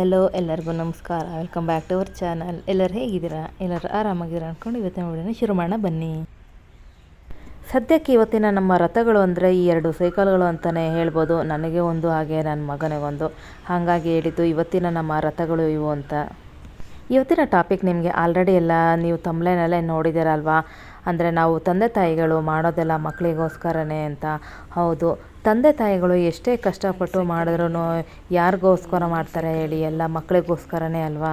ಎಲ್ಲರಿಗೂ ನಮಸ್ಕಾರ. Welcome back to our channel ಎಲ್ಲರೂ ಹೇಗಿದ್ದೀರಾ? ಎಲ್ಲರೂ ಆರಾಮಾಗಿದ್ದೀರಾ ಅಂದ್ಕೊಂಡು ಇವತ್ತಿನ ವಿಡಿಯೋನ ಶುರು ಮಾಡೋಣ. ಬನ್ನಿ. ಸದ್ಯಕ್ಕೆ ಇವತ್ತಿನ ನಮ್ಮ ರಥಗಳು ಅಂದರೆ ಈ ಎರಡು ಸೈಕಲ್ಗಳು ಅಂತಲೇ ಹೇಳ್ಬೋದು. ನನಗೆ ಒಂದು, ಹಾಗೆ ನನ್ನ ಮಗನಿಗೊಂದು ಹಾಗಾಗಿ ಹೇಳಿದ್ದು ಇವತ್ತಿನ ನಮ್ಮ ರಥಗಳು ಇವು ಅಂತ. ಇವತ್ತಿನ ಟಾಪಿಕ್ ನಿಮಗೆ ಆಲ್ರೆಡಿ ಎಲ್ಲ ನೀವು ತಮ್ಲೇನಲ್ಲೇ ನೋಡಿದ್ದೀರಲ್ವಾ? ಅಂದರೆ ನಾವು ತಂದೆ ತಾಯಿಗಳು ಮಾಡೋದೆಲ್ಲ ಮಕ್ಕಳಿಗೋಸ್ಕರನೇ ಅಂತ. ಹೌದು. ತಂದೆ ತಾಯಿಗಳು ಎಷ್ಟೇ ಕಷ್ಟಪಟ್ಟು ಮಾಡಿದ್ರೂ ಯಾರಿಗೋಸ್ಕರ ಮಾಡ್ತಾರೆ ಹೇಳಿ? ಎಲ್ಲ ಮಕ್ಕಳಿಗೋಸ್ಕರನೇ ಅಲ್ವಾ?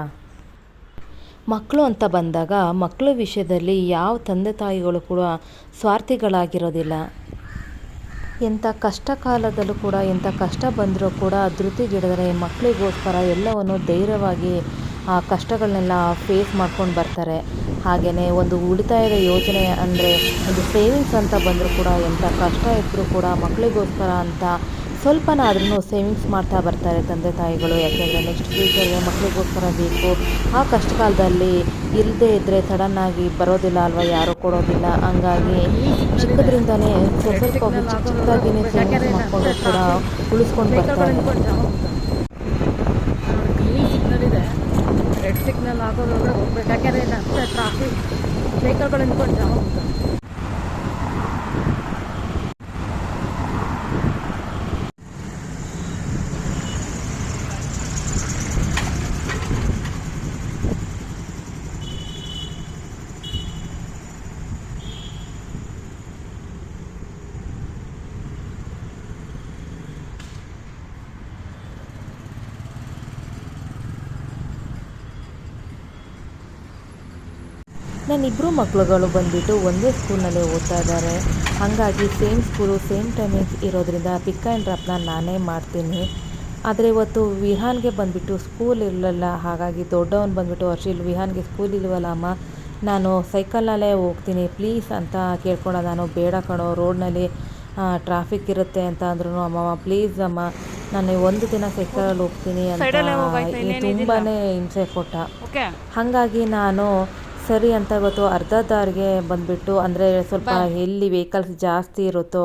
ಮಕ್ಕಳು ಅಂತ ಬಂದಾಗ ಮಕ್ಕಳ ವಿಷಯದಲ್ಲಿ ಯಾವ ತಂದೆ ತಾಯಿಗಳು ಕೂಡ ಸ್ವಾರ್ಥಿಗಳಾಗಿರೋದಿಲ್ಲ. ಎಂಥ ಕಷ್ಟ ಕಾಲದಲ್ಲೂ ಕೂಡ ಎಂಥ ಕಷ್ಟ ಬಂದರೂ ಕೂಡ ಧೃತಿಗಿಡದರೆ ಮಕ್ಕಳಿಗೋಸ್ಕರ ಎಲ್ಲವನ್ನು ಧೈರ್ಯವಾಗಿ ಕಷ್ಟಗಳನ್ನೆಲ್ಲ ಫೇಸ್ ಮಾಡ್ಕೊಂಡು ಬರ್ತಾರೆ. ಹಾಗೆಯೇ ಒಂದು ಉಳಿತಾಯದ ಯೋಜನೆ ಅಂದರೆ ಒಂದು ಸೇವಿಂಗ್ಸ್ ಅಂತ ಬಂದರೂ ಕೂಡ ಎಂಥ ಕಷ್ಟ ಇದ್ದರೂ ಕೂಡ ಮಕ್ಕಳಿಗೋಸ್ಕರ ಅಂತ ಸ್ವಲ್ಪನಾದ್ರೂ ಸೇವಿಂಗ್ಸ್ ಮಾಡ್ತಾ ಬರ್ತಾರೆ ತಂದೆ ತಾಯಿಗಳು. ಯಾಕೆಂದರೆ ನೆಕ್ಸ್ಟ್ ಫ್ಯೂಚರ್ಗೆ ಮಕ್ಕಳಿಗೋಸ್ಕರ ಬೇಕು. ಆ ಕಷ್ಟ ಕಾಲದಲ್ಲಿ ಇಲ್ಲದೇ ಇದ್ದರೆ ಸಡನ್ನಾಗಿ ಬರೋದಿಲ್ಲ ಅಲ್ವಾ, ಯಾರೂ ಕೊಡೋದಿಲ್ಲ. ಹಂಗಾಗಿ ಚಿಕ್ಕದ್ರಿಂದನೇ ಸ್ವಲ್ಪ ಸ್ವಲ್ಪ ಚಿಕ್ಕ ಚಿಕ್ಕದಾಗಿನೇ ಸೇವಿಂಗ್ಸ್ ಮಾಡಿಕೊಂಡು ಕೂಡ ಉಳಿಸ್ಕೊಂಡು ಬರ್ತಾರೆ ರೆಡ್ ಸಿಗ್ನಲ್ ಆಗೋದ್ರೊಳಗೆ ಹೋಗ್ಬೇಕು ಯಾಕೆಂದರೆ ಇಲ್ಲ ಅಷ್ಟೇ ಟ್ರಾಫಿಕ್ ವೆಹಿಕಲ್ಗಳು ನಿಂತ್ಕೊಂಡು ಜಾಮ್ ಆಗ್ತದೆ ನನ್ನ ಇಬ್ಬರು ಮಕ್ಕಳುಗಳು ಬಂದುಬಿಟ್ಟು ಒಂದೇ ಸ್ಕೂಲ್ನಲ್ಲಿ ಓದ್ತಾ ಇದ್ದಾರೆ. ಹಾಗಾಗಿ ಸೇಮ್ ಸ್ಕೂಲು ಸೇಮ್ ಟೈಮಿಂಗ್ಸ್ ಇರೋದ್ರಿಂದ ಪಿಕ್ ಆ್ಯಂಡ್ ಡ್ರಾಪ್ನ ನಾನೇ ಮಾಡ್ತೀನಿ. ಆದರೆ ಇವತ್ತು ವಿಹಾನ್ಗೆ ಬಂದುಬಿಟ್ಟು ಸ್ಕೂಲ್ ಇರಲಿಲ್ಲ ಹಾಗಾಗಿ ದೊಡ್ಡವನು ಬಂದುಬಿಟ್ಟು ಅರ್ಷಿಲ್ ವಿಹಾನ್ಗೆ ಸ್ಕೂಲ್ ಇಲ್ವಲ್ಲ ಅಮ್ಮ? ನಾನು ಸೈಕಲ್ನಲ್ಲೇ ಹೋಗ್ತೀನಿ ಪ್ಲೀಸ್ ಅಂತ ಕೇಳ್ಕೊಂಡ ನಾನು ಬೇಡ ಕಣೋ ರೋಡ್ನಲ್ಲಿ ಟ್ರಾಫಿಕ್ ಇರುತ್ತೆ ಅಂತ ಅಂದ್ರೂ ಅಮ್ಮಮ್ಮ ಪ್ಲೀಸ್ ಅಮ್ಮ ನಾನು ಒಂದು ದಿನ ಸೈಕಲಲ್ಲಿ ಹೋಗ್ತೀನಿ ಅಂತ ತುಂಬಾ ಹಿಂಸೆ ಕೊಟ್ಟ. ಹಾಗಾಗಿ ನಾನು ಸರಿ ಅಂತ ಗೊತ್ತು. ಅರ್ಧ ದಾರಿಗೆ ಬಂದುಬಿಟ್ಟು ಅಂದರೆ ಸ್ವಲ್ಪ ಎಲ್ಲಿ ವೆಹಿಕಲ್ಸ್ ಜಾಸ್ತಿ ಇರುತ್ತೋ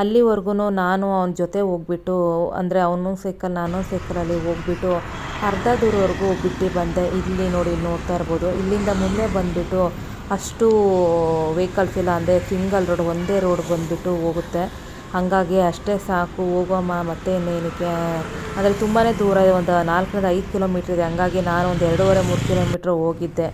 ಅಲ್ಲಿವರೆಗೂ ನಾನು ಅವನ ಜೊತೆ ಹೋಗ್ಬಿಟ್ಟು ಅಂದರೆ ಅವನು ಸೈಕಲ್ ನಾನು ಸೈಕಲಲ್ಲಿ ಹೋಗ್ಬಿಟ್ಟು ಅರ್ಧ ದೂರವರೆಗೂ ಬಿಟ್ಟು ಬಂದೆ. ಇಲ್ಲಿ ನೋಡಿ ಇಲ್ಲಿ ನೋಡ್ತಾ ಇರ್ಬೋದು. ಇಲ್ಲಿಂದ ಮುಂದೆ ಬಂದುಬಿಟ್ಟು ಅಷ್ಟು ವೆಹಿಕಲ್ಸ್ ಇಲ್ಲ ಅಂದರೆ ಸಿಂಗಲ್ ರೋಡ್ ಒಂದೇ ರೋಡ್ ಬಂದುಬಿಟ್ಟು ಹೋಗುತ್ತೆ. ಹಾಗಾಗಿ ಅಷ್ಟೇ ಸಾಕು. ಹೋಗೋಮ್ಮ ಮತ್ತೆ ಇನ್ನೇನಕ್ಕೆ? ಅಂದರೆ ತುಂಬಾ ದೂರ ಒಂದು ನಾಲ್ಕರಿಂದ ಐದು ಕಿಲೋಮೀಟ್ರ್ ಇದೆ. ಹಂಗಾಗಿ ನಾನು ಒಂದು ಎರಡೂವರೆ ಮೂರು ಕಿಲೋಮೀಟ್ರ್ ಹೋಗಿದ್ದೆ.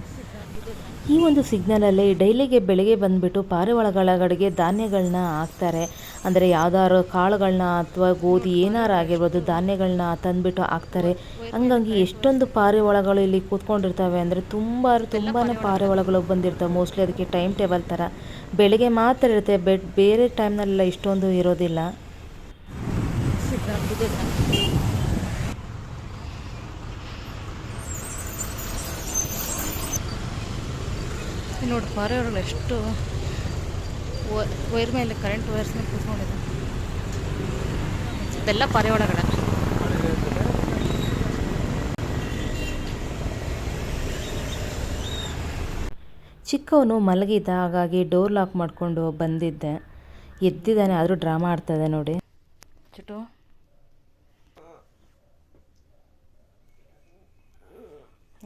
ಈ ಒಂದು ಸಿಗ್ನಲಲ್ಲಿ ಡೈಲಿಗೆ ಬೆಳಗ್ಗೆ ಬಂದುಬಿಟ್ಟು ಪಾರಿವಾಳಗಳಗಡೆಗೆ ಧಾನ್ಯಗಳನ್ನ ಹಾಕ್ತಾರೆ. ಅಂದರೆ ಯಾವ್ದಾದ್ರು ಕಾಳುಗಳನ್ನ ಅಥವಾ ಗೋಧಿ ಏನಾರು ಆಗಿರ್ಬೋದು ಧಾನ್ಯಗಳನ್ನ ತಂದುಬಿಟ್ಟು ಹಾಕ್ತಾರೆ. ಹಂಗಾಗಿ ಎಷ್ಟೊಂದು ಪಾರಿವಾಳಗಳು ಇಲ್ಲಿ ಕೂತ್ಕೊಂಡಿರ್ತವೆ ಅಂದರೆ ತುಂಬ ತುಂಬಾ ಪಾರಿವಾಳಗಳು ಬಂದಿರ್ತವೆ. ಮೋಸ್ಟ್ಲಿ ಅದಕ್ಕೆ ಟೈಮ್ ಟೇಬಲ್ ಥರ. ಬೆಳಗ್ಗೆ ಮಾತ್ರ ಇರುತ್ತೆ ಬೆಟ್ ಬೇರೆ ಟೈಮ್ನಲ್ಲೆಲ್ಲ ಇಷ್ಟೊಂದು ಇರೋದಿಲ್ಲ ಸಿಗ್ನಲ್ ಬಿದ್ದಿದೆ ಇಲ್ಲಿ ನೋಡಿ ಪಾರೆಯವ್ರಲ್ಲಿ ಎಷ್ಟು ವೈರ್ ಮೇಲೆ ಕರೆಂಟ್ ವೈರ್ಸ್ ಮೇಲೆ ಕೂತ್ಕೊಂಡಿದೆ ಇದೆಲ್ಲ ಪಾರಿವಾಳಗಳ ಚಿಕ್ಕವನು ಮಲಗಿದ್ದ ಹಾಗಾಗಿ ಡೋರ್ ಲಾಕ್ ಮಾಡಿಕೊಂಡು ಬಂದಿದ್ದೆ. ಎದ್ದಿದ್ದಾನೆ, ಆದರೂ ಡ್ರಾಮಾ ಆಡ್ತದೆ ನೋಡಿ. ಚುಟು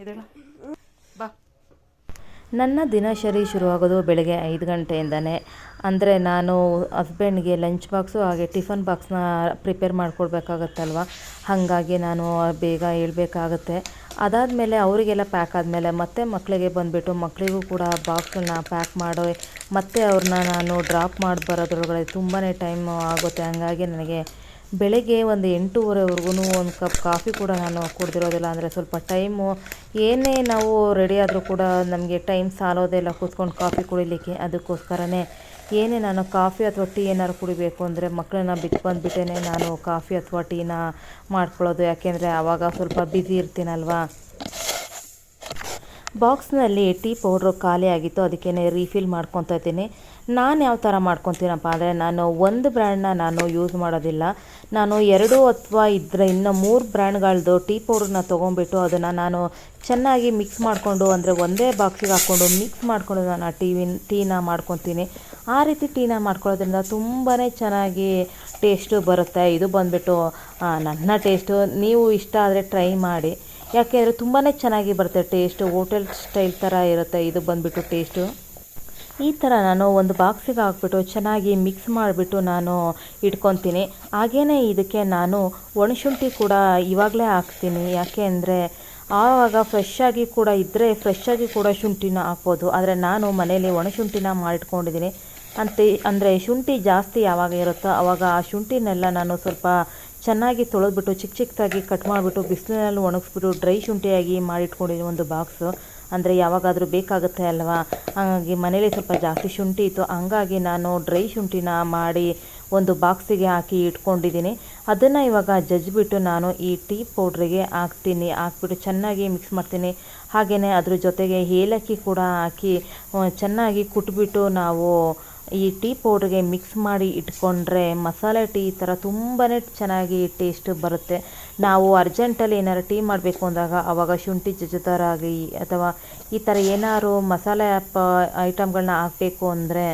ಇದೆಲ್ಲ ನನ್ನ ದಿನಚರಿ ಶುರುವಾಗೋದು ಬೆಳಗ್ಗೆ ಐದು ಗಂಟೆಯಿಂದನೇ. ಅಂದರೆ ನಾನು ಹಸ್ಬೆಂಡ್ಗೆ ಲಂಚ್ ಬಾಕ್ಸು ಹಾಗೆ ಟಿಫನ್ ಬಾಕ್ಸ್ನ ಪ್ರಿಪೇರ್ ಮಾಡಿಕೊಡ್ಬೇಕಾಗತ್ತಲ್ವ? ಹಾಗಾಗಿ ನಾನು ಬೇಗ ಏಳಬೇಕಾಗತ್ತೆ ಅದಾದಮೇಲೆ ಅವರಿಗೆಲ್ಲ ಪ್ಯಾಕ್ ಆದಮೇಲೆ ಮತ್ತೆ ಮಕ್ಕಳಿಗೆ ಬಂದುಬಿಟ್ಟು ಮಕ್ಕಳಿಗೂ ಕೂಡ ಬಾಕ್ಸನ್ನ ಪ್ಯಾಕ್ ಮಾಡೋ, ಮತ್ತೆ ಅವ್ರನ್ನ ನಾನು ಡ್ರಾಪ್ ಮಾಡಿ ಬರೋದ್ರೊಳಗಡೆ ತುಂಬಾ ಟೈಮ್ ಆಗುತ್ತೆ. ಹಂಗಾಗಿ ನನಗೆ ಬೆಳಗ್ಗೆ ಒಂದು ಎಂಟೂವರೆವರೆಗೂ ಒಂದು ಕಪ್ ಕಾಫಿ ಕೂಡ ನಾನು ಕುಡ್ದಿರೋದಿಲ್ಲ, ಅಂದರೆ ಸ್ವಲ್ಪ ಟೈಮು. ಏನೇ ನಾವು ರೆಡಿ ಆದರೂ ಕೂಡ ನಮಗೆ ಟೈಮ್ ಸಾಲೋದಿಲ್ಲ ಕೂತ್ಕೊಂಡು ಕಾಫಿ ಕುಡಿಲಿಕ್ಕೆ. ಅದಕ್ಕೋಸ್ಕರನೇ ಏನೇ ನಾನು ಕಾಫಿ ಅಥವಾ ಟೀ ಏನಾದ್ರು ಕುಡಿಬೇಕು ಅಂದರೆ ಮಕ್ಕಳನ್ನ ಬಿಟ್ಟು ಬಂದುಬಿಟ್ಟೇ ನಾನು ಕಾಫಿ ಅಥವಾ ಟೀನ ಮಾಡ್ಕೊಳ್ಳೋದು. ಯಾಕೆಂದರೆ ಆವಾಗ ಸ್ವಲ್ಪ ಬ್ಯುಸಿ ಇರ್ತೀನಲ್ವಾ? ಬಾಕ್ಸ್ನಲ್ಲಿ ಟೀ ಪೌಡ್ರು ಖಾಲಿ ಆಗಿತ್ತು ಅದಕ್ಕೇ ರೀಫಿಲ್ ಮಾಡ್ಕೊತಾ ಇದ್ದೀನಿ. ನಾನು ಯಾವ ಥರ ಮಾಡ್ಕೊತೀನಪ್ಪ ಅಂದರೆ ನಾನು ಒಂದು ಬ್ರ್ಯಾಂಡ್ನ ನಾನು ಯೂಸ್ ಮಾಡೋದಿಲ್ಲ. ನಾನು ಎರಡು ಅಥವಾ ಇದ್ರೆ ಇನ್ನು ಮೂರು ಬ್ರ್ಯಾಂಡ್ಗಳದ್ದು ಟೀ ಪೌಡ್ರನ್ನ ತೊಗೊಂಡ್ಬಿಟ್ಟು ಅದನ್ನು ನಾನು ಚೆನ್ನಾಗಿ ಮಿಕ್ಸ್ ಮಾಡಿಕೊಂಡು ಅಂದರೆ ಒಂದೇ ಬಾಕ್ಸಿಗೆ ಹಾಕ್ಕೊಂಡು ಮಿಕ್ಸ್ ಮಾಡಿಕೊಂಡು ನಾನು ಟೀವಿನ ಟೀನ ಮಾಡ್ಕೊತೀನಿ. ಆ ರೀತಿ ಟೀನ ಮಾಡ್ಕೊಳ್ಳೋದ್ರಿಂದ ತುಂಬಾ ಚೆನ್ನಾಗಿ ಟೇಸ್ಟು ಬರುತ್ತೆ. ಇದು ಬಂದುಬಿಟ್ಟು ನನ್ನ ಟೇಸ್ಟು ನೀವು ಇಷ್ಟ ಆದರೆ ಟ್ರೈ ಮಾಡಿ. ಯಾಕೆಂದರೆ ತುಂಬಾ ಚೆನ್ನಾಗಿ ಬರುತ್ತೆ ಟೇಸ್ಟು ಹೋಟೆಲ್ ಸ್ಟೈಲ್ ಥರ ಇರುತ್ತೆ. ಇದು ಬಂದುಬಿಟ್ಟು ಟೇಸ್ಟು ಈ ಥರ ನಾನು ಒಂದು ಬಾಕ್ಸಿಗೆ ಹಾಕ್ಬಿಟ್ಟು ಚೆನ್ನಾಗಿ ಮಿಕ್ಸ್ ಮಾಡಿಬಿಟ್ಟು ನಾನು ಇಟ್ಕೊತೀನಿ. ಹಾಗೆಯೇ ಇದಕ್ಕೆ ನಾನು ಒಣಶುಂಠಿ ಕೂಡ ಇವಾಗಲೇ ಹಾಕ್ತೀನಿ. ಯಾಕೆ ಅಂದರೆ ಆವಾಗ ಫ್ರೆಶ್ಶಾಗಿ ಕೂಡ ಇದ್ದರೆ ಫ್ರೆಶ್ಶಾಗಿ ಕೂಡ ಶುಂಠಿನ ಹಾಕ್ಬೋದು. ಆದರೆ ನಾನು ಮನೆಯಲ್ಲಿ ಒಣಶುಂಠಿನ ಮಾಡಿಟ್ಕೊಂಡಿದ್ದೀನಿ. ಅಂತ, ಅಂದರೆ ಶುಂಠಿ ಜಾಸ್ತಿ ಯಾವಾಗ ಇರುತ್ತೋ ಆವಾಗ ಆ ಶುಂಠಿನೆಲ್ಲ ನಾನು ಸ್ವಲ್ಪ ಚೆನ್ನಾಗಿ ತೊಳೆದ್ಬಿಟ್ಟು ಚಿಕ್ಕ ಚಿಕ್ಕದಾಗಿ ಕಟ್ ಮಾಡಿಬಿಟ್ಟು ಬಿಸಿಲಿನಲ್ಲಿ ಒಣಗಿಸ್ಬಿಟ್ಟು ಡ್ರೈ ಶುಂಠಿಯಾಗಿ ಮಾಡಿಟ್ಕೊಂಡಿದ್ದೀನಿ ಒಂದು ಬಾಕ್ಸು ಅಂದರೆ ಯಾವಾಗಾದರೂ ಬೇಕಾಗುತ್ತೆ ಅಲ್ವಾ? ಹಾಗಾಗಿ ಮನೇಲಿ ಸ್ವಲ್ಪ ಜಾಸ್ತಿ ಶುಂಠಿ ಇತ್ತು. ಹಾಗಾಗಿ ನಾನು ಡ್ರೈ ಶುಂಠಿನ ಮಾಡಿ ಒಂದು ಬಾಕ್ಸಿಗೆ ಹಾಕಿ ಇಟ್ಕೊಂಡಿದ್ದೀನಿ. ಅದನ್ನು ಇವಾಗ ಜಜ್ಜಿಬಿಟ್ಟು ನಾನು ಈ ಟೀ ಪೌಡ್ರಿಗೆ ಹಾಕ್ತೀನಿ. ಹಾಕ್ಬಿಟ್ಟು ಚೆನ್ನಾಗಿ ಮಿಕ್ಸ್ ಮಾಡ್ತೀನಿ. ಹಾಗೆಯೇ ಅದ್ರ ಜೊತೆಗೆ ಏಲಕ್ಕಿ ಕೂಡ ಹಾಕಿ ಚೆನ್ನಾಗಿ ಕುಟ್ಬಿಟ್ಟು ನಾವು ಈ ಟೀ ಪೌಡ್ರಿಗೆ ಮಿಕ್ಸ್ ಮಾಡಿ ಇಟ್ಕೊಂಡ್ರೆ ಮಸಾಲೆ ಟೀ ಥರ ತುಂಬಾ ಚೆನ್ನಾಗಿ ಟೇಸ್ಟ್ ಬರುತ್ತೆ. ನಾವು ಅರ್ಜೆಂಟಲ್ಲಿ ಏನಾರು ಟೀ ಮಾಡಬೇಕು ಅಂದಾಗ ಆವಾಗ ಶುಂಠಿ ಜಜ್ಜೋದಾರಾಗಲಿ ಅಥವಾ ಈ ಥರ ಏನಾದ್ರು ಮಸಾಲೆ ಪ ಐಟಮ್ಗಳನ್ನ ಹಾಕಬೇಕು ಅಂದರೆ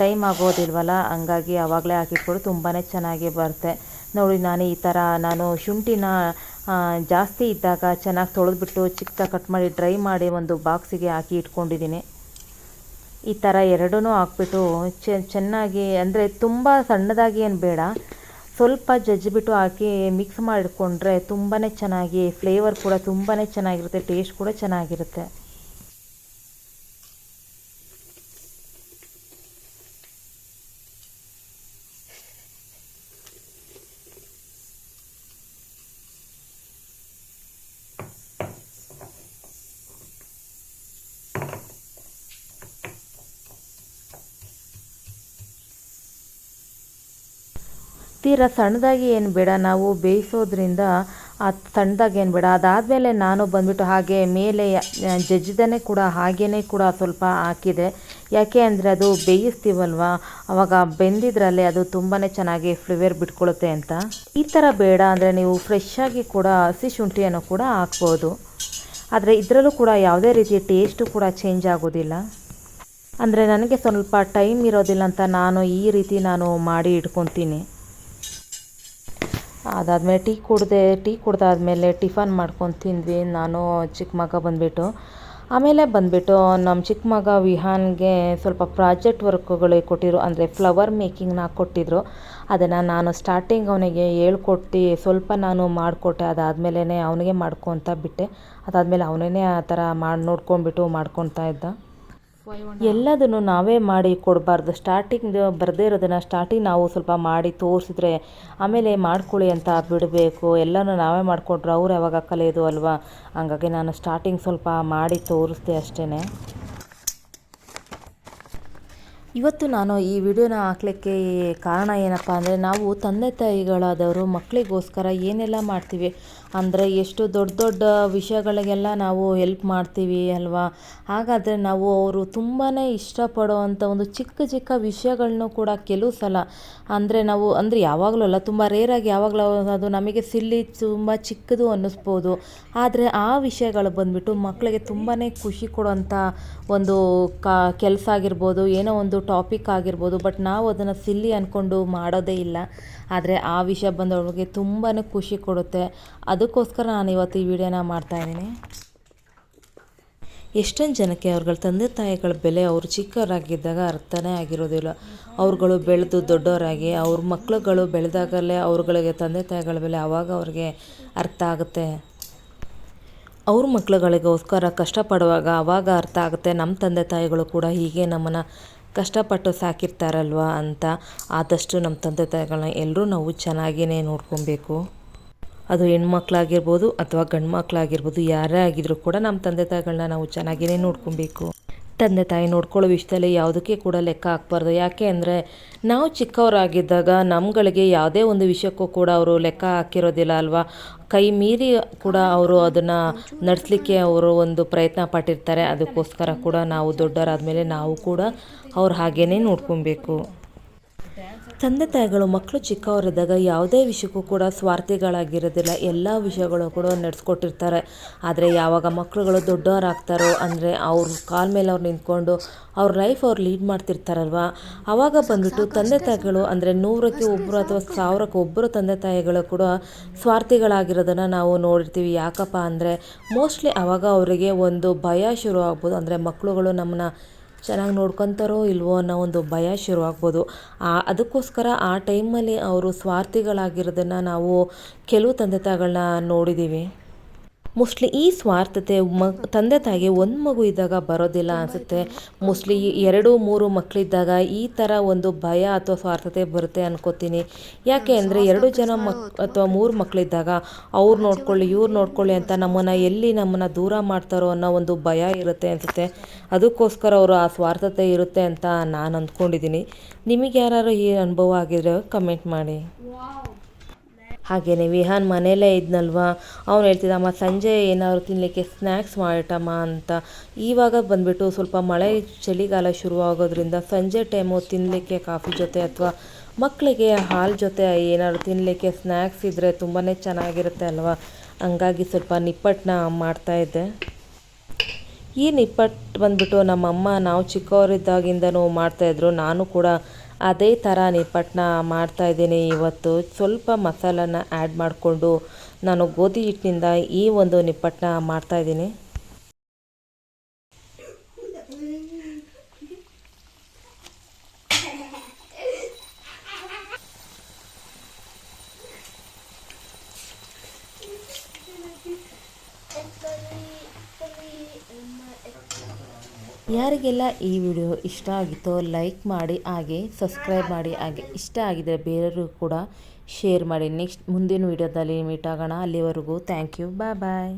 ಟೈಮ್ ಆಗೋದಿಲ್ವಲ್ಲ, ಹಂಗಾಗಿ ಆವಾಗಲೇ ಹಾಕಿಟ್ಕೊಂಡು ತುಂಬಾ ಚೆನ್ನಾಗಿ ಬರುತ್ತೆ. ನೋಡಿ, ನಾನು ಈ ಥರ ನಾನು ಶುಂಠಿನ ಜಾಸ್ತಿ ಇದ್ದಾಗ ಚೆನ್ನಾಗಿ ತೊಳೆದ್ಬಿಟ್ಟು ಚಿಕ್ಕದಾಗಿ ಕಟ್ ಮಾಡಿ ಡ್ರೈ ಮಾಡಿ ಒಂದು ಬಾಕ್ಸಿಗೆ ಹಾಕಿ ಇಟ್ಕೊಂಡಿದ್ದೀನಿ. ಈ ಥರ ಎರಡೂ ಹಾಕ್ಬಿಟ್ಟು ಚೆನ್ನಾಗಿ, ಅಂದರೆ ತುಂಬ ಸಣ್ಣದಾಗಿ ಏನು ಬೇಡ ಸ್ವಲ್ಪ ಜಜ್ಜಿಬಿಟ್ಟು ಹಾಕಿ ಮಿಕ್ಸ್ ಮಾಡಿಕೊಂಡ್ರೆ ತುಂಬಾ ಚೆನ್ನಾಗಿ ಫ್ಲೇವರ್ ಕೂಡ ತುಂಬಾ ಚೆನ್ನಾಗಿರುತ್ತೆ ಟೇಸ್ಟ್ ಕೂಡ ಚೆನ್ನಾಗಿರುತ್ತೆ. ತೀರಾ ಸಣ್ಣದಾಗಿ ಏನು ಬೇಡ, ನಾವು ಬೇಯಿಸೋದ್ರಿಂದ ಆ ಸಣ್ಣದಾಗಿ ಏನು ಬೇಡ. ಅದಾದಮೇಲೆ ನಾನು ಬಂದ್ಬಿಟ್ಟು ಹಾಗೆ ಮೇಲೆ ಜಜ್ಜಿದನೇ ಕೂಡ ಹಾಗೇ ಕೂಡ ಸ್ವಲ್ಪ ಹಾಕಿದೆ. ಯಾಕೆ ಅಂದರೆ ಅದು ಬೇಯಿಸ್ತೀವಲ್ವ? ಅವಾಗ ಬೆಂದಿದ್ರಲ್ಲೇ ಅದು ತುಂಬಾ ಚೆನ್ನಾಗಿ ಫ್ಲೇವರ್ ಬಿಟ್ಕೊಳ್ಳುತ್ತೆ ಅಂತ. ಈ ಥರ ಬೇಡ ಅಂದರೆ ನೀವು ಫ್ರೆಶ್ ಆಗಿ ಕೂಡ ಹಸಿ ಶುಂಠಿಯನ್ನು ಕೂಡ ಹಾಕ್ಬೋದು. ಆದರೆ ಇದರಲ್ಲೂ ಕೂಡ ಯಾವುದೇ ರೀತಿಯ ಟೇಸ್ಟು ಕೂಡ ಚೇಂಜ್ ಆಗೋದಿಲ್ಲ. ಅಂದರೆ ನನಗೆ ಸ್ವಲ್ಪ ಟೈಮ್ ಇರೋದಿಲ್ಲ ಅಂತ ನಾನು ಈ ರೀತಿ ನಾನು ಮಾಡಿ ಇಟ್ಕೊತೀನಿ. ಅದಾದಮೇಲೆ ಟೀ ಕುಡಿದೆ, ಟೀ ಕುಡ್ದಾದ್ಮೇಲೆ ಟಿಫನ್ ಮಾಡ್ಕೊಂಡು ತಿಂದ್ವಿ. ನಾನು ಚಿಕ್ಕ ಮಗ ಬಂದುಬಿಟ್ಟು. ಆಮೇಲೆ ಬಂದುಬಿಟ್ಟು ನಮ್ಮ ಚಿಕ್ಕ ಮಗ ವಿಹಾನ್ಗೆ ಸ್ವಲ್ಪ ಪ್ರಾಜೆಕ್ಟ್ ವರ್ಕ್ಗಳು ಕೊಟ್ಟಿದ್ರು. ಅಂದರೆ ಫ್ಲವರ್ ಮೇಕಿಂಗ್ನ ಕೊಟ್ಟಿದ್ರು. ಅದನ್ನು ನಾನು ಸ್ಟಾರ್ಟಿಂಗ್ ಅವನಿಗೆ ಹೇಳ್ಕೊಟ್ಟು ಸ್ವಲ್ಪ ನಾನು ಮಾಡಿಕೊಟ್ಟೆ. ಅದಾದಮೇಲೆ ಅವನಿಗೆ ಮಾಡ್ಕೊತ ಬಿಟ್ಟೆ. ಅದಾದಮೇಲೆ ಅವನೇ ಆ ಥರ ಮಾಡಿ, ನೋಡ್ಕೊಂಡ್ಬಿಟ್ಟು ಮಾಡ್ಕೊತಾ ಇದ್ದ. ಎಲ್ಲದನ್ನು ನಾವೇ ಮಾಡಿ ಕೊಡಬಾರ್ದು. ಸ್ಟಾರ್ಟಿಂಗ್ ಬರದೇ ಇರೋದನ್ನು ಸ್ಟಾರ್ಟಿಂಗ್ ನಾವು ಸ್ವಲ್ಪ ಮಾಡಿ ತೋರಿಸಿದ್ರೆ ಆಮೇಲೆ ಮಾಡ್ಕೊಳ್ಳಿ ಅಂತ ಬಿಡಬೇಕು. ಎಲ್ಲನೂ ನಾವೇ ಮಾಡಿಕೊಟ್ರು ಅವ್ರು ಯಾವಾಗ ಕಲಿಯೋದು ಅಲ್ವಾ? ಹಂಗಾಗಿ ನಾನು ಸ್ಟಾರ್ಟಿಂಗ್ ಸ್ವಲ್ಪ ಮಾಡಿ ತೋರಿಸ್ದೆ ಅಷ್ಟೇ ಇವತ್ತು ನಾನು ಈ ವಿಡಿಯೋನ ಹಾಕ್ಲಿಕ್ಕೆ ಕಾರಣ ಏನಪ್ಪ ಅಂದರೆ ನಾವು ತಂದೆ ತಾಯಿಗಳಾದವರು ಮಕ್ಕಳಿಗೋಸ್ಕರ ಏನೆಲ್ಲ ಮಾಡ್ತೀವಿ ಅಂದರೆ ಎಷ್ಟು ದೊಡ್ಡ ದೊಡ್ಡ ವಿಷಯಗಳಿಗೆಲ್ಲ ನಾವು ಹೆಲ್ಪ್ ಮಾಡ್ತೀವಿ ಅಲ್ವಾ? ಹಾಗಾದರೆ ನಾವು ಅವರು ತುಂಬಾ ಇಷ್ಟಪಡುವಂಥ ಒಂದು ಚಿಕ್ಕ ಚಿಕ್ಕ ವಿಷಯಗಳನ್ನೂ ಕೂಡ ಕೆಲವು ಸಲ ಅಂದರೆ ನಾವು ಅಂದರೆ ಯಾವಾಗಲೂ ಅಲ್ಲ, ತುಂಬ ರೇರಾಗಿ ಯಾವಾಗಲೂ ಅದು ನಮಗೆ ಸಿಲ್ಲಿ ತುಂಬ ಚಿಕ್ಕದು ಅನ್ನಿಸ್ಬೋದು. ಆದರೆ ಆ ವಿಷಯಗಳು ಬಂದುಬಿಟ್ಟು ಮಕ್ಕಳಿಗೆ ತುಂಬಾ ಖುಷಿ ಕೊಡುವಂಥ ಒಂದು ಕಾ, ಕೆಲಸ ಆಗಿರ್ಬೋದು, ಏನೋ ಒಂದು ಟಾಪಿಕ್ ಆಗಿರ್ಬೋದು ಬಟ್ ನಾವು ಅದನ್ನು ಸಿಲ್ಲಿ ಅಂದ್ಕೊಂಡು ಮಾಡೋದೇ ಇಲ್ಲ. ಆದರೆ ಆ ವಿಷಯ ಬಂದವ್ರಿಗೆ ತುಂಬಾ ಖುಷಿ ಕೊಡುತ್ತೆ. ಅದಕ್ಕೋಸ್ಕರ ನಾನು ಇವತ್ತು ಈ ವಿಡಿಯೋನ ಮಾಡ್ತಾಯಿದ್ದೀನಿ ಎಷ್ಟೊಂದು ಜನಕ್ಕೆ ಅವ್ರಗಳ ತಂದೆ ತಾಯಿಗಳ ಬೆಲೆ ಅವರು ಚಿಕ್ಕವರಾಗಿದ್ದಾಗ ಅರ್ಥನೇ ಆಗಿರೋದಿಲ್ಲ. ಅವ್ರುಗಳು ಬೆಳೆದು ದೊಡ್ಡವರಾಗಿ, ಅವ್ರ ಮಕ್ಕಳುಗಳು ಬೆಳೆದಾಗಲೇ ಅವ್ರುಗಳಿಗೆ ತಂದೆ ತಾಯಿಗಳ ಬೆಲೆ ಆವಾಗ ಅವ್ರಿಗೆ ಅರ್ಥ ಆಗುತ್ತೆ. ಅವ್ರ ಮಕ್ಕಳುಗಳಿಗೋಸ್ಕರ ಕಷ್ಟಪಡುವಾಗ ಆವಾಗ ಅರ್ಥ ಆಗುತ್ತೆ ನಮ್ಮ ತಂದೆ ತಾಯಿಗಳು ಕೂಡ ಹೀಗೆ ನಮ್ಮನ್ನು ಕಷ್ಟಪಟ್ಟು ಸಾಕಿರ್ತಾರಲ್ವ ಅಂತ. ಆದಷ್ಟು ನಮ್ಮ ತಂದೆ ತಾಯಿಗಳನ್ನ ಎಲ್ಲರೂ ನಾವು ಚೆನ್ನಾಗಿಯೇ ನೋಡ್ಕೊಬೇಕು. ಅದು ಹೆಣ್ಮಕ್ಳಾಗಿರ್ಬೋದು ಅಥವಾ ಗಂಡು ಮಕ್ಕಳಾಗಿರ್ಬೋದು ಯಾರೇ ಆಗಿದ್ರು ಕೂಡ ನಮ್ಮ ತಂದೆ ತಾಯಿಗಳನ್ನ ನಾವು ಚೆನ್ನಾಗಿಯೇ ನೋಡ್ಕೊಬೇಕು. ತಂದೆ ತಾಯಿ ನೋಡ್ಕೊಳ್ಳೋ ವಿಷಯದಲ್ಲಿ ಯಾವುದಕ್ಕೆ ಕೂಡ ಲೆಕ್ಕ ಹಾಕ್ಬಾರ್ದು. ಯಾಕೆ ಅಂದರೆ ನಾವು ಚಿಕ್ಕವರಾಗಿದ್ದಾಗ ನಮ್ಮಗಳಿಗೆ ಯಾವುದೇ ಒಂದು ವಿಷಯಕ್ಕೂ ಕೂಡ ಅವರು ಲೆಕ್ಕ ಹಾಕಿರೋದಿಲ್ಲ ಅಲ್ವಾ? ಕೈ ಮೀರಿ ಕೂಡ ಅವರು ಅದನ್ನು ನಡೆಸಲಿಕ್ಕೆ ಅವರು ಒಂದು ಪ್ರಯತ್ನ ಪಟ್ಟಿರ್ತಾರೆ. ಅದಕ್ಕೋಸ್ಕರ ಕೂಡ ನಾವು ದೊಡ್ಡವರಾದ ಮೇಲೆ ನಾವು ಕೂಡ ಅವ್ರು ಹಾಗೇ ನೋಡ್ಕೊಬೇಕು. ತಂದೆ ತಾಯಿಗಳು, ಮಕ್ಕಳು ಚಿಕ್ಕವರಿದ್ದಾಗ ಯಾವುದೇ ವಿಷಯಕ್ಕೂ ಕೂಡ ಸ್ವಾರ್ಥಿಗಳಾಗಿರೋದಿಲ್ಲ. ಎಲ್ಲ ವಿಷಯಗಳು ಕೂಡ ನಡೆಸ್ಕೊಟ್ಟಿರ್ತಾರೆ. ಆದರೆ ಯಾವಾಗ ಮಕ್ಕಳುಗಳು ದೊಡ್ಡವರಾಗ್ತಾರೋ ಅಂದರೆ ಅವ್ರ ಕಾಲ ಮೇಲೆ ಅವ್ರು ನಿಂತ್ಕೊಂಡು ಅವ್ರ ಲೈಫ್ ಅವ್ರು ಲೀಡ್ ಮಾಡ್ತಿರ್ತಾರಲ್ವ? ಆವಾಗ ಬಂದ್ಬಿಟ್ಟು ತಂದೆ ತಾಯಿಗಳು ಅಂದರೆ ನೂರಕ್ಕೆ ಒಬ್ಬರು ಅಥವಾ ಸಾವಿರಕ್ಕೆ ಒಬ್ಬರು ತಂದೆ ತಾಯಿಗಳು ಕೂಡ ಸ್ವಾರ್ಥಿಗಳಾಗಿರೋದನ್ನು ನಾವು ನೋಡಿರ್ತೀವಿ. ಯಾಕಪ್ಪ ಅಂದರೆ ಮೋಸ್ಟ್ಲಿ ಆವಾಗ ಅವರಿಗೆ ಒಂದು ಭಯ ಶುರು ಆಗ್ಬೋದು. ಅಂದರೆ ಮಕ್ಕಳುಗಳು ನಮ್ಮನ್ನ ಚೆನ್ನಾಗಿ ನೋಡ್ಕೊತಾರೋ ಇಲ್ವೋ ಅನ್ನೋ ಒಂದು ಭಯ ಶುರುವಾಗ್ಬೋದು. ಆ, ಅದಕ್ಕೋಸ್ಕರ ಆ ಟೈಮಲ್ಲಿ ಅವರು ಸ್ವಾರ್ಥಿಗಳಾಗಿರೋದನ್ನು ನಾವು ಕೆಲವು ತಂದೆ ತಾಯಿಗಳನ್ನ ನೋಡಿದ್ದೀವಿ ಮೋಸ್ಟ್ಲಿ ಈ ಸ್ವಾರ್ಥತೆ ಮ ತಂದೆ ತಾಯಿಗೆ ಒಂದು ಮಗು ಇದ್ದಾಗ ಬರೋದಿಲ್ಲ ಅನಿಸುತ್ತೆ. ಮೋಸ್ಟ್ಲಿ ಎರಡು ಮೂರು ಮಕ್ಕಳಿದ್ದಾಗ ಈ ಥರ ಒಂದು ಭಯ ಅಥವಾ ಸ್ವಾರ್ಥತೆ ಬರುತ್ತೆ ಅನ್ಕೋತೀನಿ. ಯಾಕೆ ಅಂದರೆ ಎರಡು ಜನ ಮಕ್ ಅಥವಾ ಮೂರು ಮಕ್ಕಳಿದ್ದಾಗ ಅವ್ರು ನೋಡ್ಕೊಳ್ಳಿ ಇವ್ರು ನೋಡ್ಕೊಳ್ಳಿ ಅಂತ ನಮ್ಮನ್ನು ಎಲ್ಲಿ ನಮ್ಮನ್ನು ದೂರ ಮಾಡ್ತಾರೋ ಅನ್ನೋ ಒಂದು ಭಯ ಇರುತ್ತೆ ಅನಿಸುತ್ತೆ. ಅದಕ್ಕೋಸ್ಕರ ಅವರು ಆ ಸ್ವಾರ್ಥತೆ ಇರುತ್ತೆ ಅಂತ ನಾನು ಅಂದ್ಕೊಂಡಿದ್ದೀನಿ. ನಿಮಗೆ ಯಾರು ಈ ಅನುಭವ ಆಗಿದ್ರೆ ಕಮೆಂಟ್ ಮಾಡಿ. ಹಾಗೆಯೇ ವಿಹಾನ್ ಮನೇಲೇ ಇದ್ನಲ್ವಾ? ಅವ್ನು ಹೇಳ್ತಿದ್ದ, ಅಮ್ಮ, ಸಂಜೆ ಏನಾದ್ರು ತಿನ್ನಲಿಕ್ಕೆ ಸ್ನ್ಯಾಕ್ಸ್ ಮಾಡಿಟ್ಟಮ್ಮ ಅಂತ. ಇವಾಗ ಬಂದುಬಿಟ್ಟು ಸ್ವಲ್ಪ ಮಳೆ ಚಳಿಗಾಲ ಶುರುವಾಗೋದ್ರಿಂದ ಸಂಜೆ ಟೈಮು ತಿನ್ನಲಿಕ್ಕೆ ಕಾಫಿ ಜೊತೆ ಅಥವಾ ಮಕ್ಕಳಿಗೆ ಹಾಲು ಜೊತೆ ಏನಾದ್ರು ತಿನ್ನಲಿಕ್ಕೆ ಸ್ನ್ಯಾಕ್ಸ್ ಇದ್ದರೆ ತುಂಬಾ ಚೆನ್ನಾಗಿರುತ್ತೆ ಅಲ್ವಾ? ಹಂಗಾಗಿ ಸ್ವಲ್ಪ ನಿಪ್ಪಟ್ಟನ್ನ ಮಾಡ್ತಾಯಿದ್ದೆ ಈ ನಿಪ್ಪಟ್ಟು ಬಂದ್ಬಿಟ್ಟು ನಮ್ಮಮ್ಮ, ನಾವು ಚಿಕ್ಕವರಿದ್ದಾಗಿಂದನೂ ಮಾಡ್ತಾಯಿದ್ರು ನಾನು ಕೂಡ ಅದೇ ಥರ ನಿಪ್ಪಟ್ಟನ್ನ ಮಾಡ್ತಾಯಿದ್ದೀನಿ ಇವತ್ತು ಸ್ವಲ್ಪ ಮಸಾಲನ ಆ್ಯಡ್ ಮಾಡಿಕೊಂಡು ನಾನು ಗೋಧಿ ಹಿಟ್ಟಿನಿಂದ ಈ ಒಂದು ನಿಪ್ಪಟ್ಟನ್ನ ಮಾಡ್ತಾಯಿದ್ದೀನಿ ಯಾರಿಗೆಲ್ಲ ಈ ವಿಡಿಯೋ ಇಷ್ಟ ಆಗಿತ್ತೋ ಲೈಕ್ ಮಾಡಿ, ಹಾಗೆ ಸಬ್ಸ್ಕ್ರೈಬ್ ಮಾಡಿ, ಹಾಗೆ ಇಷ್ಟ ಆಗಿದೆ ಬೇರೆಯವರು ಕೂಡ ಶೇರ್ ಮಾಡಿ. ನೆಕ್ಸ್ಟ್ ಮುಂದಿನ ವಿಡಿಯೋದಲ್ಲಿ ಮೀಟ್ ಆಗೋಣ. ಅಲ್ಲಿವರೆಗೂ ಥ್ಯಾಂಕ್ ಯು ಬಾಯ್ ಬಾಯ್